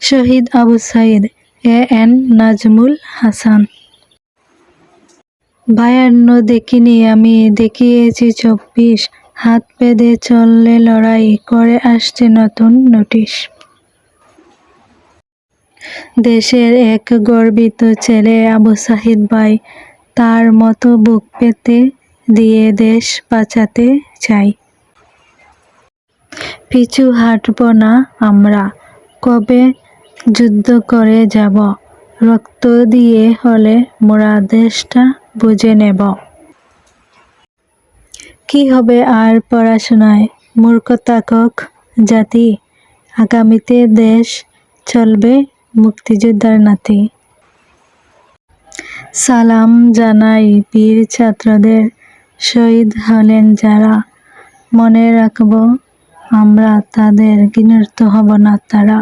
Shahid Abu Sayeed, A N Nazmul Hasan. বায়ান্ন দেখিনি আমি, দেখিয়েছি চব্বিশ। হাত বেঁধে চললে লড়াই, করে আসছে নতুন নোটিশ। দেশের এক গর্বিত ছেলে আবু সাহিদ ভাই, তার মতো বুক পেতে দিয়ে দেশ বাঁচাতে চাই। পিছু হাঁটব না আমরা, কবে যুদ্ধ করে যাব। রক্ত দিয়ে হলে মোরা দেশটা বুঝে নেব। কি হবে আর পড়াশোনায় মূর্খ তাকক জাতি? আগামীতে দেশ চলবে মুক্তিযোদ্ধার নাতি। সালাম জানাই বীর ছাত্রদের। শহীদ হলেন যারা। মনে রাখব, আমরা তাদের বিনর্ত হব না তারা।